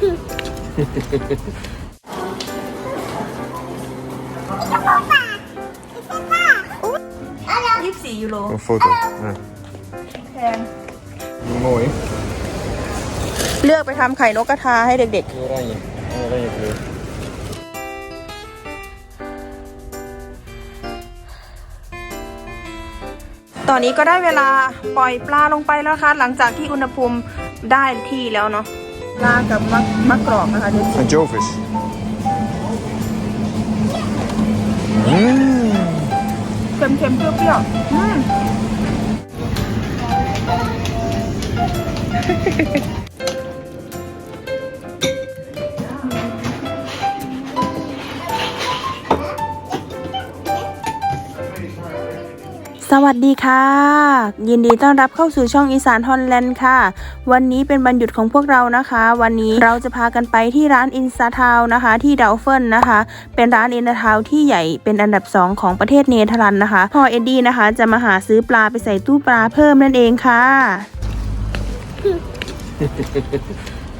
ยี่สิบสี่ยูโร Een foto. Ja. แพง Mooi. เลือกไปทำไข่นกกระทาให้เด็ก Oranje. Oranje kleur. ๆ ตอนนี้ก็ได้เวลาปล่อยปลาลงไปแล้วนะคะหลังจากที่อุณหภูมิได้ที่แล้วเนาะ ปลากับมะมะกรอกนะคะเดี๋ยว Anchovies. Mmm. เค็มๆเปรี้ยวๆอืม วัสดีค่ะ ยินดีต้อนรับเข้าสู่ช่องอีสานฮอลแลนด์ค่ะ วันนี้เป็นวันหยุดของพวกเรานะคะ วันนี้เราจะพากันไปที่ร้านอินสตาทาวนะคะ ที่เดลเฟินนะคะ เป็นร้านอินสตาทาวที่ใหญ่เป็นอันดับ 2 ของประเทศเนเธอร์แลนด์นะคะพ่อเอ็ดดี้นะคะ จะมาหาซื้อปลาไปใส่ตู้ปลาเพิ่มนั่นเองค่ะ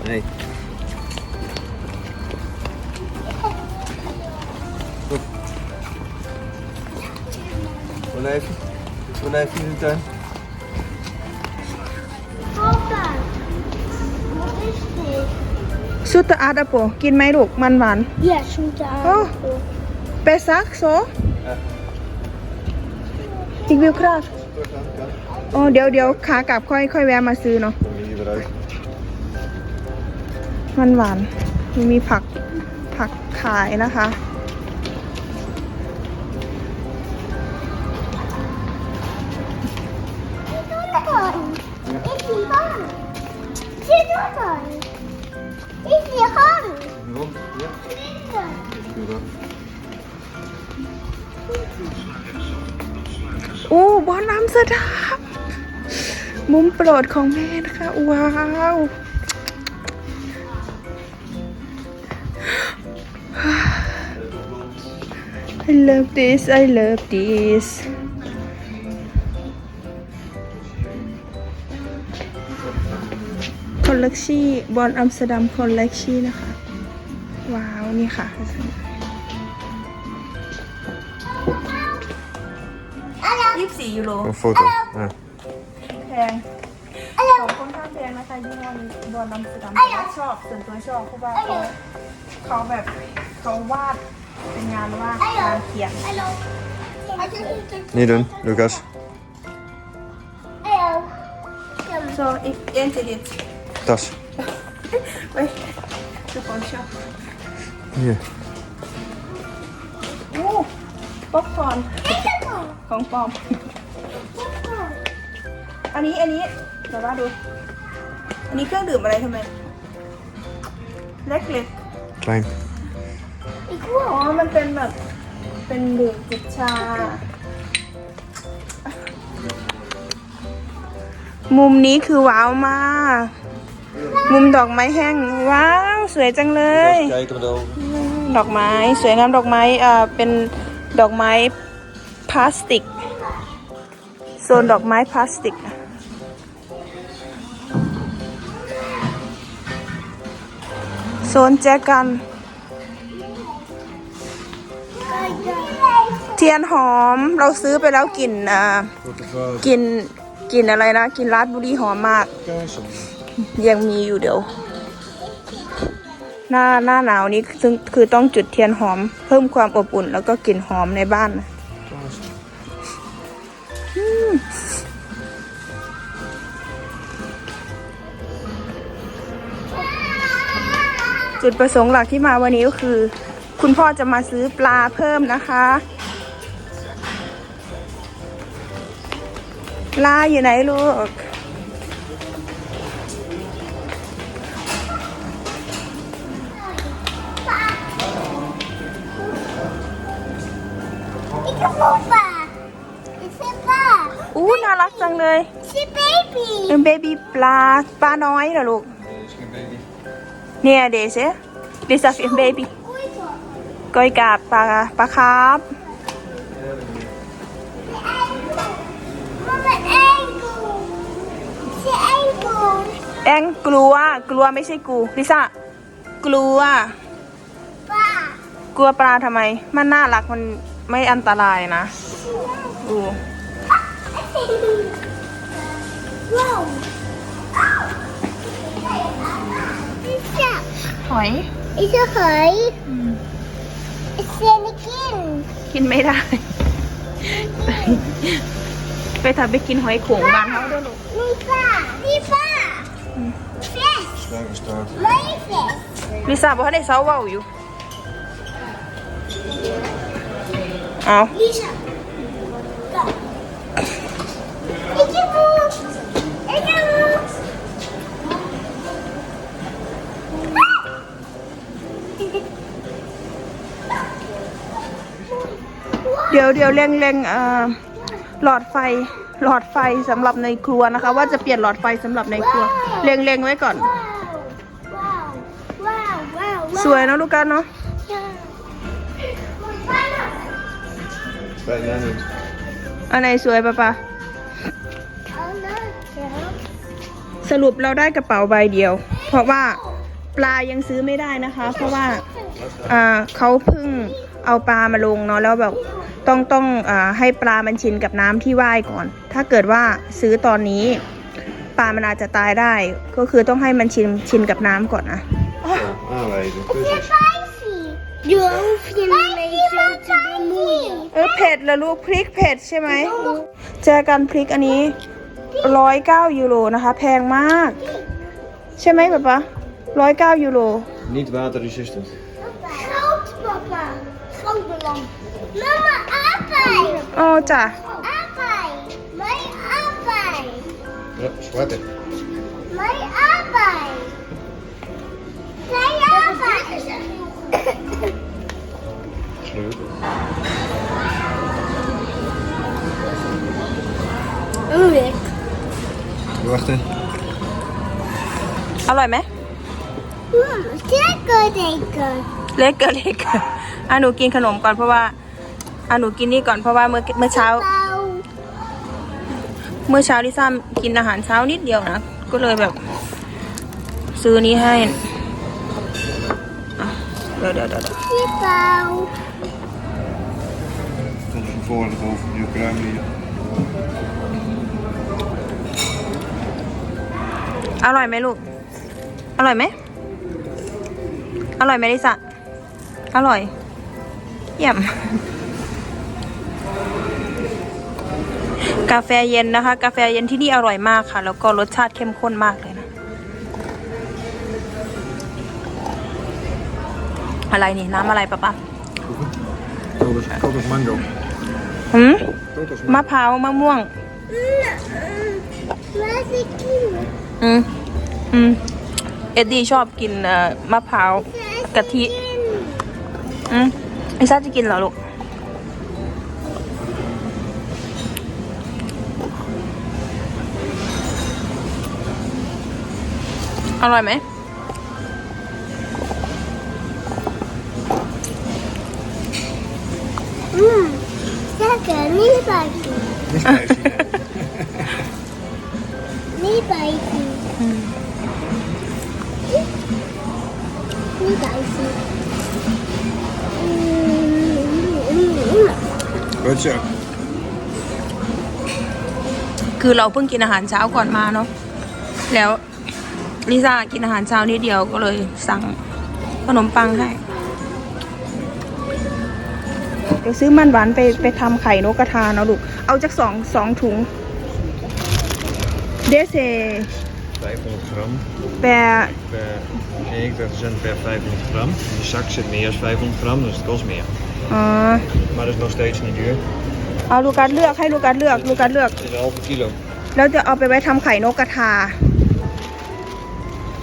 Nee. Goed. Olijfje. Olijfje in de tuin. Papa, wat is dit? ชุดตะอาดอะโปกินไหมลูก มันหวาน Ja, zoete Oh. aardappel. เปซักโซอีกวิวครับ Terug aan de kant. โอ้เดี๋ยวเดี๋ยวขากลับค่อยค่อยแวะมาซื้อเนาะ Kom je hier weer uit. มันหวานมีมีผักผักขายนะคะ โอ้บอนน้ำสะดาบมุมโปรดของแม่นะคะ ว้าว I love this I love this คอลเลกชีบอลอัมสเตอร์ดัมคอลเลกชีนะคะ ว้าว นี่ค่ะ ยี่สิบสี่ยูโร Een foto. Ja. แพงของค่อนข้างแพงนะคะยี่ห้อนี้บอลอัมสเตอร์ดัมแต่ว่าชอบส่วนตัวชอบเพราะว่าเขาเขาแบบเขาวาดเป็นงานวาดงานเขียน Hallo. Niet doen, Lucas. Hallo. so if enter it Tas. เฮ้ยทุกคนชอบ Hier. โอ้ป๊อปค อร์นของปลอมอันนี้อันนี้เดี๋ยวว่าดู อันนี้เครื่องดื่มอะไรทำไม เล็กเล็ก Klein. Ik ๆอ๋อ wil. มันเป็นแบบ เป็นดื่มจิบชา มุมนี้คือว้าวมาก มุมดอกไม้แห้ง ว้าว สวยจังเลย kijken we erover. ดอกไม้ สวยงามดอกไม้เอ่อเป็นดอกไม้พลาสติก โซนดอกไม้พลาสติกโซนแจกัน เทียนหอมเราซื้อไปแล้วกลิ่นอ่ากลิ่นกลิ่นอะไรนะกลิ่นราดบุรีหอมมาก ยังมีอยู่เดี๋ยว หน้าหน้าหนาวนี้คือคือต้องจุดเทียนหอม เพิ่มความอบอุ่นแล้วก็กลิ่นหอมในบ้านนะ จุดประสงค์หลักที่มาวันนี้ก็คือ คุณพ่อจะมาซื้อปลาเพิ่มนะคะ ปลาอยู่ไหนลูก Ik heb papa. Ik heb papa. อู้น่ารักจังเลย Ik heb baby. เป็นเบบี้ปลาปลาน้อยเหรอลูก เนี่ย deze dit is een baby Hoe is dat? ก้อยกาบปลาปลาคร์ฟ Mama, enkel. Ze enkel. แองกลัว กลัวไม่ใช่กูลิซ่ากลัวกลัวปลาทำไม มันน่ารักมันไม่อันตรายนะดูว้าวอีจ้า หอยอีจ้าหอยอีเซนิกินกินไม่ได้ ไปทำไปกินหอยโขงบ้านเขาด้วยลูกนี่ป้านี่ป้าเฟส Sluigenstaart. ไม่เฟสลิซ่าบอกให้ได้เซาเว้าอยู่ เอาลิซ่าก็ ดี๋ยวเดี๋ยวเร่งเร่งหลอดไฟหลอดไฟสำหรับในครัวนะคะ ว่าจะเปลี่ยนหลอดไฟสำหรับในครัวเร่งเร่งไว้ก่อน สวยนะลูกกันเนาะอันไหนสวยปะปะสรุปเราได้กระเป๋าใบเดียว เพราะว่าปลายังซื้อไม่ได้นะคะ เพราะว่า อ่าเขาเพิ่งเอาปลามาลงเนาะแล้วแบบต้องต้องอให้ปลามันชินกับน้ำที่ว่ายก่อน ถ้าเกิดว่าซื้อตอนนี้ปลามันอาจจะตายได้ ก็คือต้องให้มันชินชินกับน้ำก่อนนะ Zo, aanwijzen. Kussens. Spicy. Je hoeft je niet zo te bemoeien. เออเผ็ดล้วลูกพริกเผ็ดใช่ไหมเจอกันพริกอันนี้ร้อยเก้ายูโรนะคะ แพงมาก ใช่ไหมป๊าป๊าร้อยเก้ายูโร Niet waterresistent. Mama, apai. อ๋อจ้ะ Apai. Mijn apai. Ja, zwarte. Mijn apai. Mijn apai. Snoep. Een week. Wacht hè. อร่อยไหม Zeker denken. เล็กเกินเล็กเกินอะหนูกินขนมก่อนเพราะว่าอะหนูกินนี่ก่อนเพราะว่าเมื่อเมื่อเช้า Pauw. เมื่อเช้าลิซ่ากินอาหารเช้านิดเดียวนะก็เลยแบบ ซื้อนี้ให้อะเดี๋ยวเดี๋ยวเดี๋ยว Die pauw. Tot van voren over die kruim hier. อร่อยไหมลูก อร่อยไหม อร่อยไหมลิซ่าอร่อย เยี่ยม กาแฟเย็นนะคะ กาแฟเย็นที่นี่อร่อยมากค่ะ แล้วก็รสชาติเข้มข้นมากเลยนะ อะไรนี่ น้ำอะไรปะปะ Todos, todos mango. หืม Todos มะพร้าวมะม่วง Waar is die kiel? อืม อืม เอ็ดดี้ชอบกินเอ่อมะพร้าวกะทิ อืม ลิซ่าจะกินเหรอลูกอร่อยไหม Mm. Zeker, niet spicy. Niet spicy. Niet คือเราเพิ่งกินอาหารเช้าก่อนมาเนาะแล้วลิซ่ากินอาหารเช้านิดเดียวก็เลยสั่งขนมปังให้เดี๋ยวซื้อมันหวานไปไปทำไข่นกกระทาเนาะลูก เอาจากสองสองถุง เดซ 500 gram แปร per 90 cent per 500 gram. Die zak zit meer dan 500 gram, dus het kost meer. อ๋อ Maar dat is nog steeds niet duur. เอาลูกัสเลือกให้ลูกัสเลือกลูกัสเลือก Het is een halve kilo. แล้วจะเอาไปไว้ทำไข่นกกระทา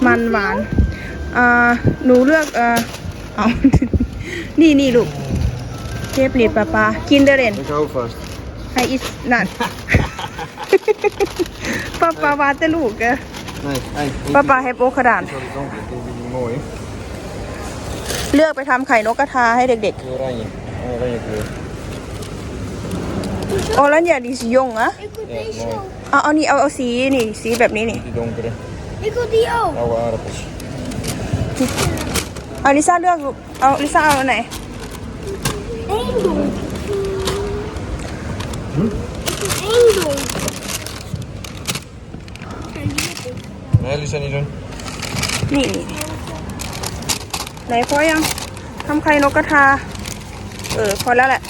มันหวานอ่าหนูเลือกเออเอา นี่นี่ลูกเทปลิดปลาปลากินเดเรน Ik hou vast. ไฮอิสนั่น ปลาปลาวาแต่ลูกอะ Nee, hey. ปลาปลาเฮปโอขดาน Sorry, kant. Dit is niet mooi. เลือกไปทำไข่นกกระทาให้เด็ก Die oranje. Oranje kleur. ๆโอรันอย่าดีสียงอะ Ik wil Ja, deze mooi. ook. เอาเอานี่เอาเอาสีนี่สีแบบนี้นี่ Die donkere. Ik wil die ook. Oude aardappels. เอาลิซ่าเลือกลูกเอาลิซ่าเอาอันไหน Eén doen. Eén doen. Nee, Lisa niet doen. นี่นี่ไหนพอยังทำไข่นกกระทา เออ พอแล้วแหละ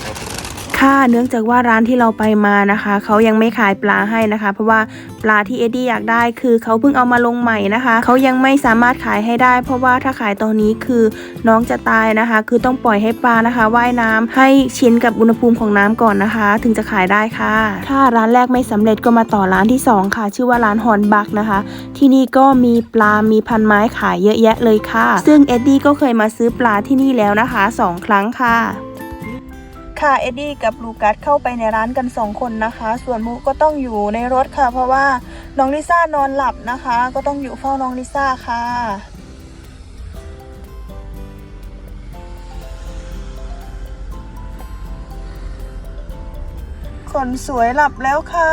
ค่ะเนื่องจากว่าร้านที่เราไปมานะคะเขายังไม่ขายปลาให้นะคะ เพราะว่าปลาที่เอ็ดดี้อยากได้คือเขาเพิ่งเอามาลงใหม่นะคะเขายังไม่สามารถขายให้ได้ เพราะว่าถ้าขายตอนนี้คือน้องจะตายนะคะ คือต้องปล่อยให้ปลานะคะ ว่ายน้ำให้ชินกับอุณหภูมิของน้ำก่อนนะคะ ถึงจะขายได้ค่ะ ถ้าร้านแรกไม่สำเร็จก็มาต่อร้านที่สองค่ะ ชื่อว่าร้านฮอนบักนะคะ ที่นี่ก็มีปลา มีพันไม้ขายเยอะแยะเลยค่ะ ซึ่งเอ็ดดี้ก็เคยมาซื้อปลาที่นี่แล้วนะคะสองครั้งค่ะ ค่ะเอ็ดดี้กับลูกัสเข้าไปในร้านกันสองคนนะคะ ส่วนมุก็ต้องอยู่ในรถค่ะ เพราะว่าน้องลิซ่านอนหลับนะคะ ก็ต้องอยู่เฝ้าน้องลิซ่าค่ะคนสวยหลับแล้วค่ะ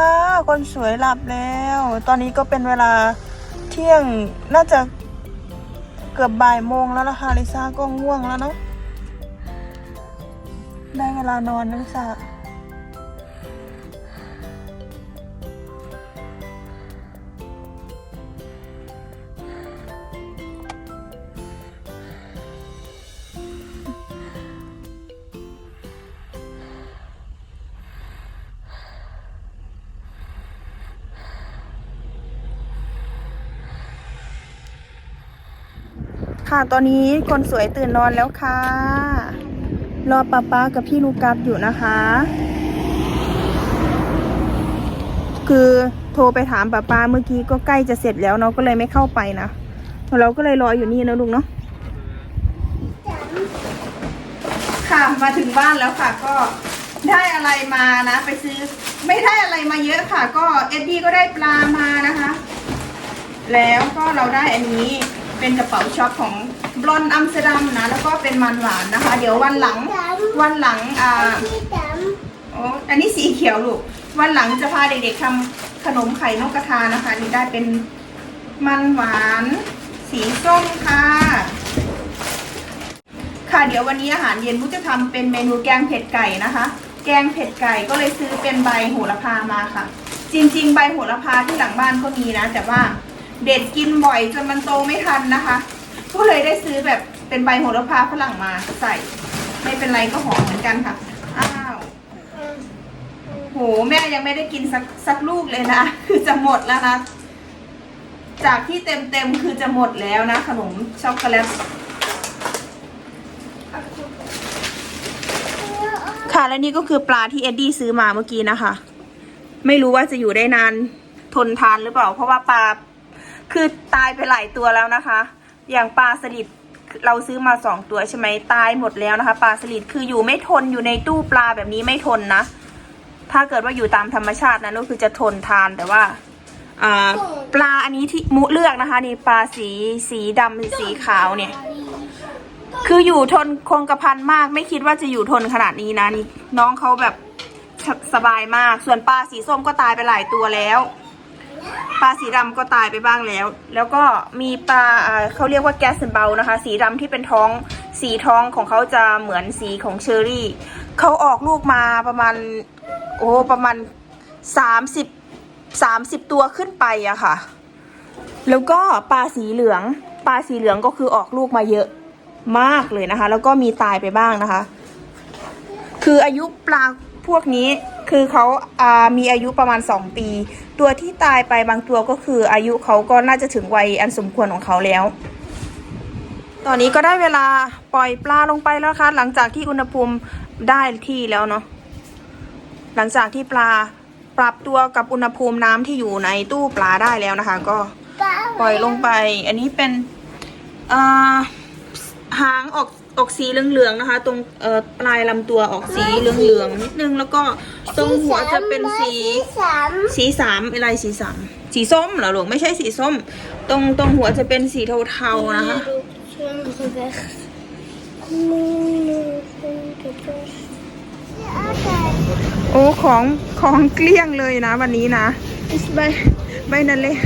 คนสวยหลับแล้ว ตอนนี้ก็เป็นเวลาเที่ยงน่าจะเกือบบ่ายโมงแล้วนะคะลิซ่าก็ง่วงแล้วเนาะ ได้เวลานอนนะลิซ่าค่ะ ตอนนี้คนสวยตื่นนอนแล้วค่ะ รอป้าป้ากับพี่ลูกัสอยู่นะคะ คือโทรไปถามป้าป้าเมื่อกี้ก็ใกล้จะเสร็จแล้วเนาะก็เลยไม่เข้าไปนะเราก็เลยรออยู่นี่นะลุงเนาะค่ะมาถึงบ้านแล้วค่ะ ก็ได้อะไรมานะ ไปซื้อ ไม่ได้อะไรมาเยอะค่ะ ก็เอ็ดดี้ก็ได้ปลามานะคะ แล้วก็เราได้อันนี้เป็นกระเป๋าช็อปของ บลอนอัมสเตอร์ดัมนะ แล้วก็เป็นมันหวานนะคะ เดี๋ยววันหลัง วันหลังอ่า Die dam. โอ้อันนี้สีเขียวลูก วันหลังจะพาเด็กๆทำขนมไข่นกกระทานะคะนี่ได้เป็นมันหวาน สีส้มค่ะ ค่ะเดี๋ยววันนี้อาหารเย็นมุกจะทำเป็นเมนูแกงเผ็ดไก่นะคะ แกงเผ็ดไก่ก็เลยซื้อเป็นใบโหระพามาค่ะ จริง ๆ ใบโหระพาที่หลังบ้านก็มีนะ แต่ว่าเด็ดกินบ่อยจนมันโตไม่ทันนะคะ ก็เลยได้ซื้อแบบเป็นใบโหระพาฝรั่งมาใส่ ไม่เป็นไรก็หอมเหมือนกันค่ะ อ้าวโหแม่ยังไม่ได้กินสักสักลูกเลยนะ คือจะหมดแล้วนะ จากที่เต็มเต็มคือจะหมดแล้วนะ ขนมช็อกโกแลตค่ะและนี่ก็คือปลาที่เอ็ดดี้ซื้อมาเมื่อกี้นะคะ ไม่รู้ว่าจะอยู่ได้นานทนทานหรือเปล่า เพราะว่าปลาคือตายไปหลายตัวแล้วนะคะ อย่างปลาสลิดเราซื้อมาสองตัวใช่ไหมตายหมดแล้วนะคะปลาสลิดคืออยู่ไม่ทนอยู่ในตู้ปลาแบบนี้ไม่ทนนะ ถ้าเกิดว่าอยู่ตามธรรมชาตินะก็คือจะทนทานแต่ว่าอ่าปลาอันนี้ที่มุเลือกนะคะนี่ปลาสีสีดำสีขาวเนี่ย คืออยู่ทนคงกระพันมาก ไม่คิดว่าจะอยู่ทนขนาดนี้นะนี่น้องเขาแบบสสบายมาก ส่วนปลาสีส้มก็ตายไปหลายตัวแล้ว ปลาสีดำก็ตายไปบ้างแล้ว แล้วก็มีปลาเขาเรียกว่าแกสเบลนะคะ สีดำที่เป็นท้องสีท้องของเขาจะเหมือนสีของเชอรี่เขาออกลูกมาประมาณโอ้ประมาณสามสิบสามสิบตัวขึ้นไปอะค่ะ แล้วก็ปลาสีเหลืองปลาสีเหลืองก็คือออกลูกมาเยอะมากเลยนะคะ แล้วก็มีตายไปบ้างนะคะ คืออายุปลา พวกนี้คือเขาอ่ามีอายุประมาณ 2 ปี ตัวที่ตายไปบางตัวก็คืออายุเขาก็น่าจะถึงวัยอันสมควรของเขาแล้ว ตอนนี้ก็ได้เวลาปล่อยปลาลงไปแล้วค่ะหลังจากที่อุณหภูมิได้ที่แล้วเนาะหลังจากที่ปลาปรับตัวกับอุณหภูมิน้ำที่อยู่ในตู้ปลาได้แล้วนะคะ ก็ปล่อยลงไป อันนี้เป็นหางออก ออกสีเหลืองๆนะคะ ตรงเอ่อปลายลำตัวออกสีเหลืองๆนิดนึงแล้วก็ตรงหัวจะเป็นสี Sam. สีสามอะไรสีสามสีส้มเหรอหลวงไม่ใช่สีส้ม ตรงตรงหัวจะเป็นสีเทาๆนะคะ weg. โอ้ของของเกลี้ยงเลยนะวันนี้นะใบใบนั่นเลย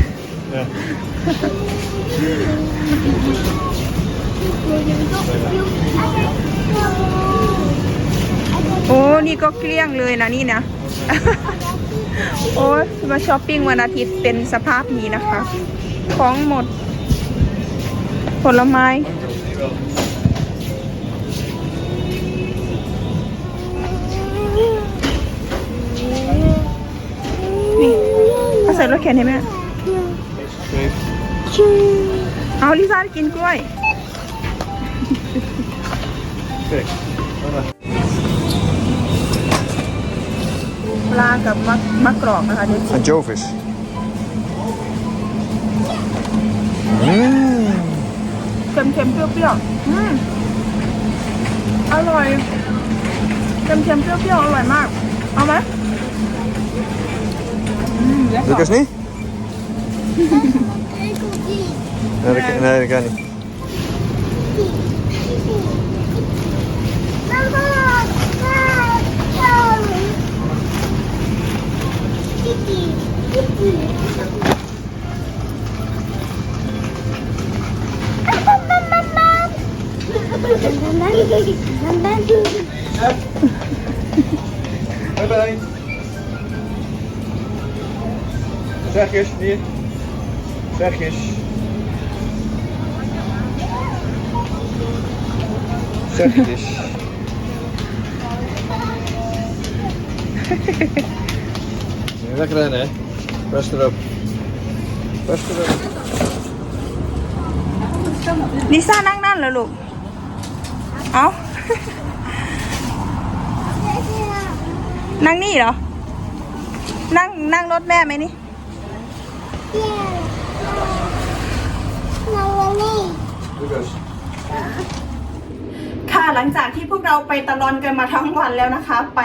โอ้นี่ก็เกลี้ยงเลยนะนี่นะ โอ้มาช้อปปิ้งวันอาทิตย์เป็นสภาพนี้นะคะ ของหมด ผลไม้นี่เอาใส่รถเข็นให้แม่เอาลิซ่ากินกล้วย Kijk. Mama. ปลากับมะมะกรอกนะคะเดี๋ยวชิม Anchovies. Mmm. เค็มๆเปรี้ยวๆอืมอร่อย เค็มๆเปรี้ยวๆอร่อยมาก เอาไหมอืมเดี๋ยวก่อน Lucas niet? Nee, dat, kan- nee, dat kan niet. Bye bye. Zeg eens, hier. Zeg eens. Nee, Wegrennen, hè? Best erop. Best erop. ลิซ่านั่งนั่นเหรอลูก เอา นั่งนี่เหรอ นั่งนั่งรถแม่ไหมนี่ Lucas. ค่ะหลังจากที่พวกเราไปตะลอนกันมาทั้งวันแล้วนะคะ ไป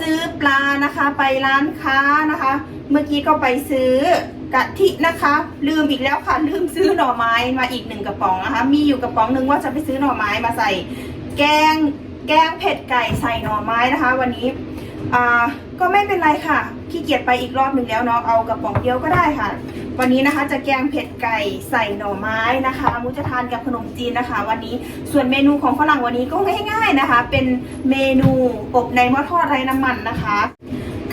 ซื้อปลานะคะไปร้านค้านะคะ เมื่อกี้ก็ไปซื้อกะทินะคะ ลืมอีกแล้วค่ะลืมซื้อหน่อไม้มาอีกหนึ่งกระป๋องนะคะ มีอยู่กระป๋องหนึ่งว่าจะไปซื้อหน่อไม้มาใส่ แกงแกงเผ็ดไก่ใส่หน่อไม้นะคะ วันนี้อ่า ก็ไม่เป็นไรค่ะ ขี้เกียจไปอีกรอบหนึ่งแล้วเนาะ เอากระป๋องเดียวก็ได้ค่ะ วันนี้นะคะจะแกงเผ็ดไก่ใส่หน่อไม้นะคะ มุจะทานกับขนมจีนนะคะ วันนี้ ส่วนเมนูของฝรั่งวันนี้ก็ง่ายๆนะคะ เป็นเมนูอบในหม้อทอดไร้น้ำมันนะคะ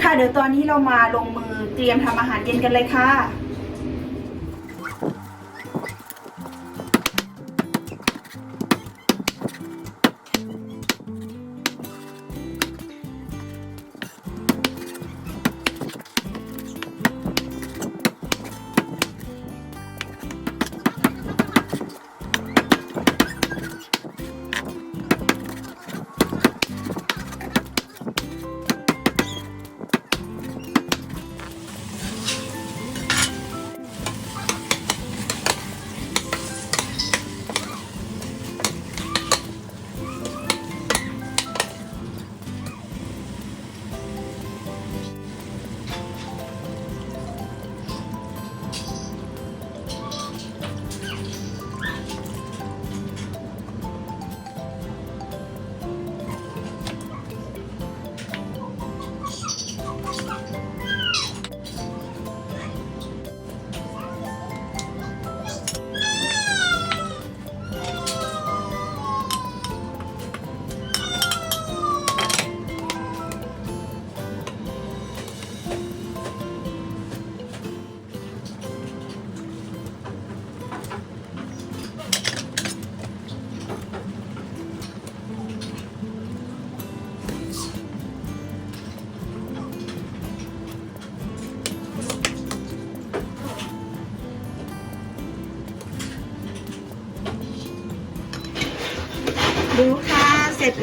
ค่ะเดี๋ยวตอนนี้เรามาลงมือเตรียมทำอาหารเย็นกันเลยค่ะ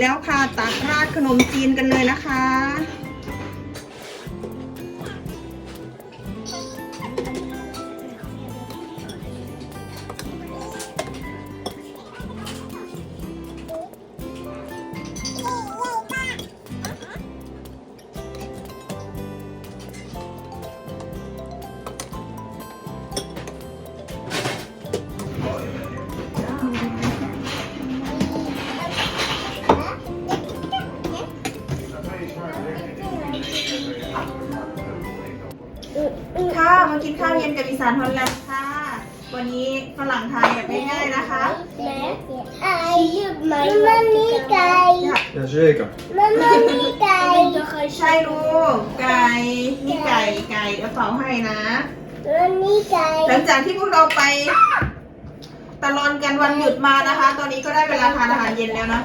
แล้วค่ะตักราดขนมจีนกันเลยนะคะค่ะ เย็นกับอีสานฮอลแลนด์ค่ะ วันนี้ฝรั่งทานแบบง่ายๆนะคะ Mama, mi guy. Jazeker. Mama, mi guy. jag har ใช่ลูกไก่นี่ไก่ไก่เดี๋ยวเป่าให้นะ Men ni หลัง guys. จากที่พวกเราไปตลอนกันวันหยุดมานะคะ ตอนนี้ก็ได้เวลาทานอาหารเย็นแล้วนะ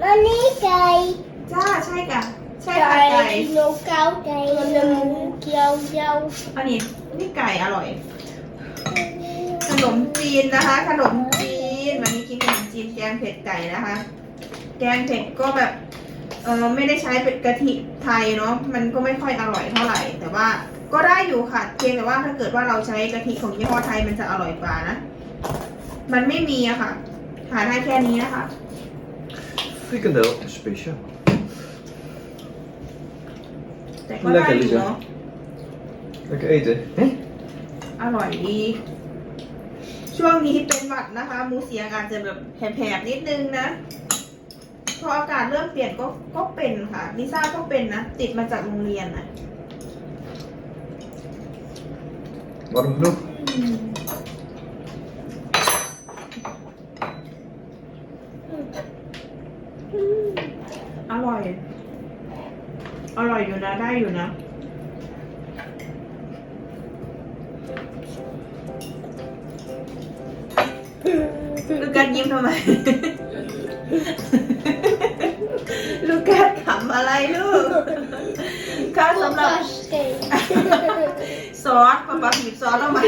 Men ni guys. จ้าใช่ค่ะ ใช่ค่ะไก่ knockout. Men det mok, jau, jau. อันนี้ นี่ไก่อร่อย ขนมจีนนะคะ ขนมจีนวันนี้กินขนมจีนแกงเผ็ดไก่นะคะ แกงเผ็ดก็แบบเออไม่ได้ใช้เป็นกะทิไทยเนาะมันก็ไม่ค่อยอร่อยเท่าไหร่ แต่ว่าก็ได้อยู่ค่ะเพียงแต่ว่าถ้าเกิดว่าเราใช้กะทิของยี่ห้อไทยมันจะอร่อยกว่านะมันไม่มีอะค่ะหาได้แค่นี้นะคะ Frikandel speciaal. แต่ Lekker eten. Hè? อร่อยดี ช่วงนี้เป็นหวัดนะคะ มูเสียงอาจจะแบบแผลบๆนิดนึงนะ พออากาศเริ่มเปลี่ยนก็ก็เป็นค่ะลิซ่าก็เป็นนะ ติดมาจากโรงเรียนนะ Warm genoeg? อร่อย อร่อยอยู่นะ ได้อยู่นะ ยิ้มทำไม ลูกกัดขำอะไรลูกค่ะสำหรับ ซอสปะปะหยิบซอสออกมา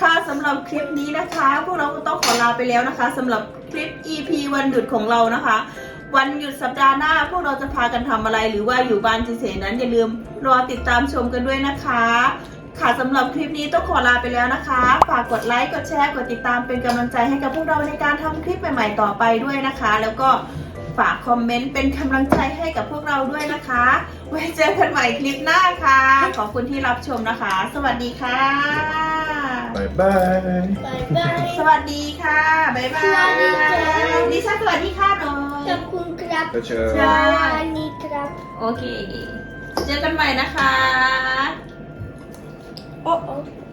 ค่ะสำหรับคลิปนี้นะคะ พวกเราก็ต้องขอลาไปแล้วนะคะสำหรับคลิป EP วันหยุดของเรานะคะ วันหยุดสัปดาห์หน้า พวกเราจะพากันทำอะไรหรือว่าอยู่บ้านเฉยๆนั้นอย่าลืมรอติดตามชมกันด้วยนะคะ ค่ะสำหรับคลิปนี้ต้องขอลาไปแล้วนะคะ ฝากกดไลค์ กดแชร์ กดติดตามเป็นกำลังใจให้กับพวกเราในการทำคลิปใหม่ๆต่อไปด้วยนะคะ แล้วก็ฝากคอมเมนต์เป็นกำลังใจให้กับพวกเราด้วยนะคะ ไว้เจอกันใหม่คลิปหน้าค่ะ ขอบคุณที่รับชมนะคะ สวัสดีค่ะ Bye bye. Bye bye. สวัสดีค่ะ บ๊ายบาสวัสดียค่ะดิฉันสวัสดีค่ะน้องขอบคุณครับ Ciao. ใช่อันนี้ครับ โอเค เจอกันใหม่นะคะ โอ้โอ้